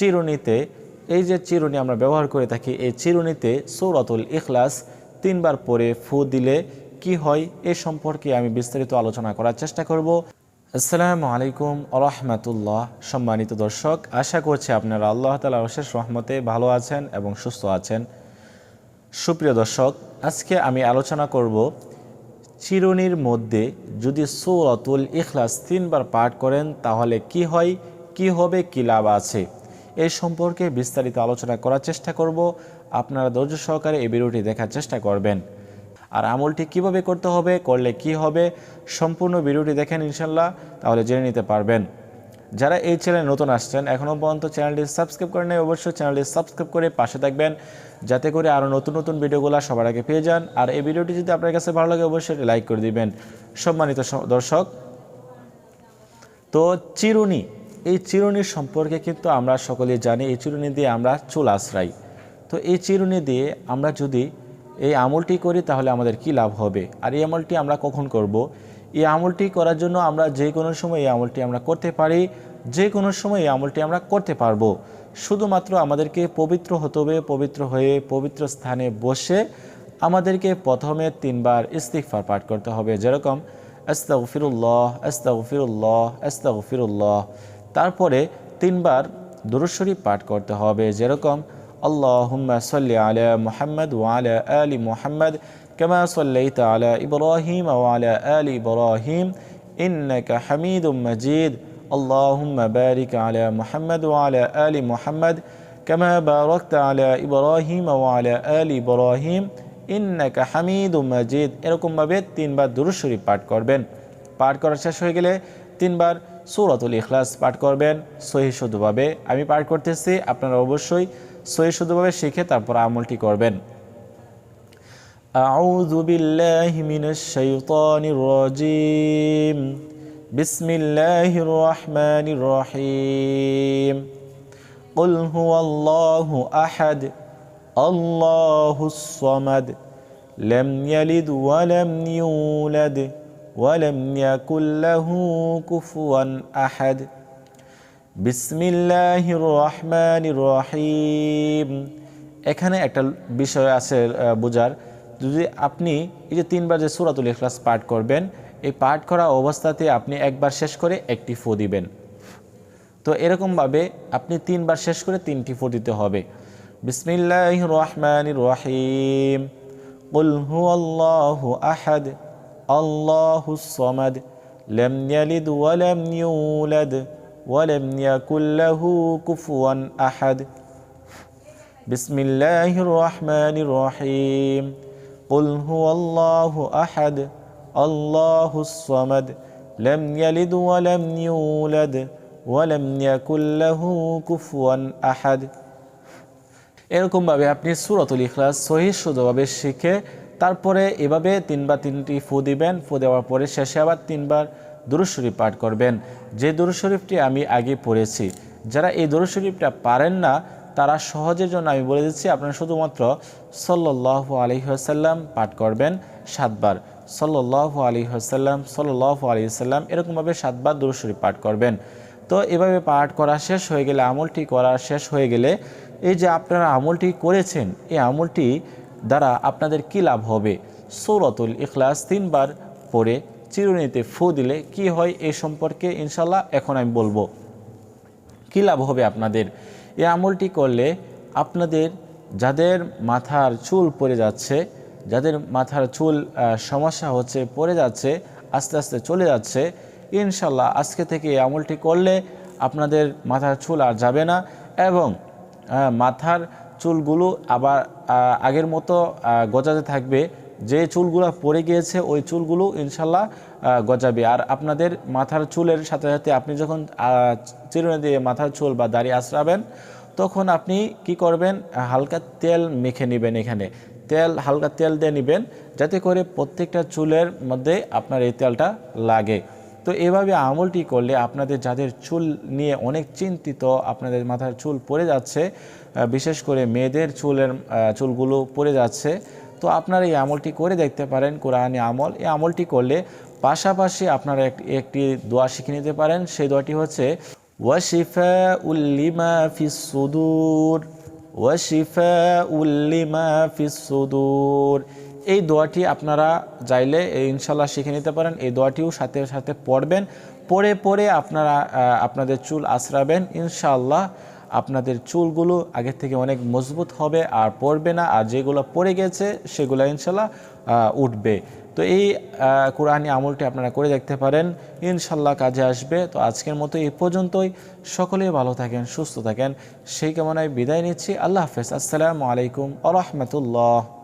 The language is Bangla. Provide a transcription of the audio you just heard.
চিরুনিতে, এই যে চিরুনি আমরা ব্যবহার করে থাকি, এই চিরুনিতে সৌরাতুল ইখলাস তিনবার পরে ফু দিলে কি হয়? এ সম্পর্কে আমি বিস্তারিত আলোচনা করার চেষ্টা করব। আসসালামু আলাইকুম আরহামতুল্লাহ সম্মানিত দর্শক, আশা করছি আপনারা আল্লাহ তালা অশেষ রহমতে ভালো আছেন এবং সুস্থ আছেন। সুপ্রিয় দর্শক, আজকে আমি আলোচনা করব চিরুনির মধ্যে যদি সৌরতুল ইখলাস তিনবার পাঠ করেন, তাহলে কি হয়? কি হবে? কি লাভ আছে? এই সম্পর্কে বিস্তারিত আলোচনা করার চেষ্টা করব। আপনারা ধৈর্য সহকারে এই ভিডিওটি দেখার চেষ্টা করবেন। আর আমলটি কীভাবে করতে হবে, করলে কি হবে, সম্পূর্ণ ভিডিওটি দেখেন ইনশাল্লাহ তাহলে জেনে নিতে পারবেন। যারা এই চ্যানেলে নতুন আসছেন, এখনও পর্যন্ত চ্যানেলটি সাবস্ক্রাইব করেন অবশ্যই চ্যানেলটি সাবস্ক্রাইব করে পাশে থাকবেন, যাতে করে আরও নতুন নতুন ভিডিওগুলো সবার আগে পেয়ে যান। আর এই ভিডিওটি যদি আপনার কাছে ভালো লাগে, অবশ্যই লাইক করে দিবেন। সম্মানিত দর্শক, তো চিরুনি এই চিরুনির সম্পর্কে কিন্তু আমরা সকলে জানি, এই চিরুনি দিয়ে আমরা চুল আশ্রাই। তো এই চিরুনি দিয়ে আমরা যদি এই আমলটি করি, তাহলে আমাদের কি লাভ হবে? আর এই আমলটি আমরা কখন করব? এই আমলটি করার জন্য আমরা যে কোনো সময় এই আমলটি আমরা করতে পারি, যে কোনো সময় এই আমলটি আমরা করতে পারব। শুধুমাত্র আমাদেরকে পবিত্র হতে হবে, পবিত্র হয়ে, পবিত্র স্থানে বসে আমাদেরকে প্রথমে তিনবার ইস্তিগফার পাঠ করতে হবে। যেরকম, আস্তাগফিরুল্লাহ আস্তাগফিরুল্লাহ আস্তাগফিরুল্লাহ। তারপরে তিনবার দুরূদ শরীফ পাঠ করতে হবে যেরকম আল্লাহুম্মা সাল্লি আলা মুহাম্মদ ওয়া আলা আলি মুহাম্মদ কামা সাল্লাইতা আলা ইব্রাহিম ওয়া আলা আলি ইব্রাহিম ইন্নাকা হামিদুম মাজিদ اللهم بارك على محمد وعلى آل محمد كما باركت على إبراهيم وعلى آل إبراهيم ইন্নাকা হামিদুম মাজিদ এরকমভাবে তিনবার দুরূদ শরীফ পাঠ করবেন পাঠ করা শেষ হয়ে গেলে তিনবার সূরাতুল ইখলাস পাঠ করবেন সহি শুদ্ধভাবে আমি পাঠ করতেছি আপনারা অবশ্যই সহি শুদ্ধভাবে শিখে তারপর আমলটি করবেন أعوذ بالله من الشيطان الرجيم بسم الله الرحمن الرحيم قل هو الله أحد الله الصمد لم يلد ولم يولد ولم يكن له كفوا أحد بسم الله الرحمن الرحيم এখানে একটা বিষয় আছে আহ, বোঝার যদি আপনি এই যে তিনবার যে সূরাতুল ইখলাস পাঠ করবেন এই পাঠ করা অবস্থাতে আপনি একবার শেষ করে একটি ফু দিবেন তো এরকমভাবে আপনি তিনবার শেষ করে তিনটি ফু দিতে হবে বিসমিল্লাহ রহমান রহিম قل هو الله أحد الله الصمد لم يلد ولم يولد ولم يكن له كفوا أحد بسم الله الرحمن الرحيم قل هو الله أحد الله الصمد لم يلد ولم يولد ولم يكن له كفوا أحد এরকমভাবে আপনি সুরতুল ইখলাস সহি শুদ্ধভাবে শিখে তারপরে এভাবে তিনবার তিনটি ফু দিবেন, ফু দেওয়ার পরে শেষে আবার তিনবার দুরুদ শরীফ পাঠ করবেন। যে দুরুশরীফটি আমি আগে পড়েছি, যারা এই দুরুশরীফটা পারেন না, তারা সহজের জন্য আমি বলে দিচ্ছি, আপনারা শুধুমাত্র সল্লাহ আলহিহাসাল্লাম পাঠ করবেন সাতবার। সল্লাহ আলহিহাসাল্লাম সল্লাহ আলহিহাল্লাম এরকমভাবে সাতবার দুরুদ শরীফ পাঠ করবেন। তো এভাবে পাঠ করা শেষ হয়ে গেলে, আমলটি করা শেষ হয়ে গেলে, এই যে আপনারা আমলটি করেছেন, এই আমলটি দ্বারা আপনাদের কী লাভ হবে? সৌরতুল ইখলাস তিনবার পরে চিরুনিতে ফু দিলে কি হয় এই সম্পর্কে ইনশাল্লাহ এখন আমি বলব। কী লাভ হবে আপনাদের? এ আমলটি করলে আপনাদের যাদের মাথার চুল পড়ে যাচ্ছে, যাদের মাথার চুল সমস্যা হচ্ছে, পড়ে যাচ্ছে, আস্তে আস্তে চলে যাচ্ছে ইনশাল্লাহ আজকে থেকে এই আমলটি করলে আপনাদের মাথার চুল আর যাবে না এবং মাথার চুলগুলো আবার আগের মতো গজাতে থাকবে। যে চুলগুলো পড়ে গিয়েছে, ওই চুলগুলো ইনশাল্লাহ গজাবে। আর আপনাদের মাথার চুলের সাথে সাথে আপনি যখন চিরুনি দিয়ে মাথার চুল বা দাড়ি আশ্রাবেন তখন আপনি কি করবেন? হালকা তেল মেখে নেবেন এখানে। তেল, হালকা তেল দিয়ে নেবেন, যাতে করে প্রত্যেকটা চুলের মধ্যে আপনার এই তেলটা লাগে। তো এভাবে আমলটি করলে আপনাদের যাদের চুল নিয়ে অনেক চিন্তিত, আপনাদের মাথার চুল পড়ে যাচ্ছে বিশেষ করে মেয়েদের চুলের চুলগুলো পড়ে যাচ্ছে, তো আপনারা এই আমলটি করে দেখতে পারেন, কোরআনে আমল। এই আমলটি করলে পাশাপাশি আপনারা একটি দোয়া শিখে নিতে পারেন। সেই দোয়াটি হচ্ছে ওয়াশিফা উল্লিমা ফিসুদুর ওয়াশিফা উল্লিমা ফিসুদুর এই দোয়াটি আপনারা এই ইনশাল্লাহ শিখে নিতে পারেন। এই দোয়াটিও সাথে সাথে পড়বেন। পড়ে পরে আপনারা আপনাদের চুল আশ্রাবেন ইনশাল্লাহ আপনাদের চুলগুলো আগের থেকে অনেক মজবুত হবে আর পড়বে না। আর যেগুলো পড়ে গেছে, সেগুলো ইনশাল্লাহ উঠবে। তো এই কোরআনি আমলটি আপনারা করে দেখতে পারেন। ইনশাল্লাহ কাজে আসবে। তো আজকের মতো এই পর্যন্তই। সকলেই ভালো থাকেন, সুস্থ থাকেন। সেই কামনায় বিদায় নিচ্ছি। আল্লাহ হাফেজ। আসসালামু আলাইকুম আ রহমতুল্লাহ।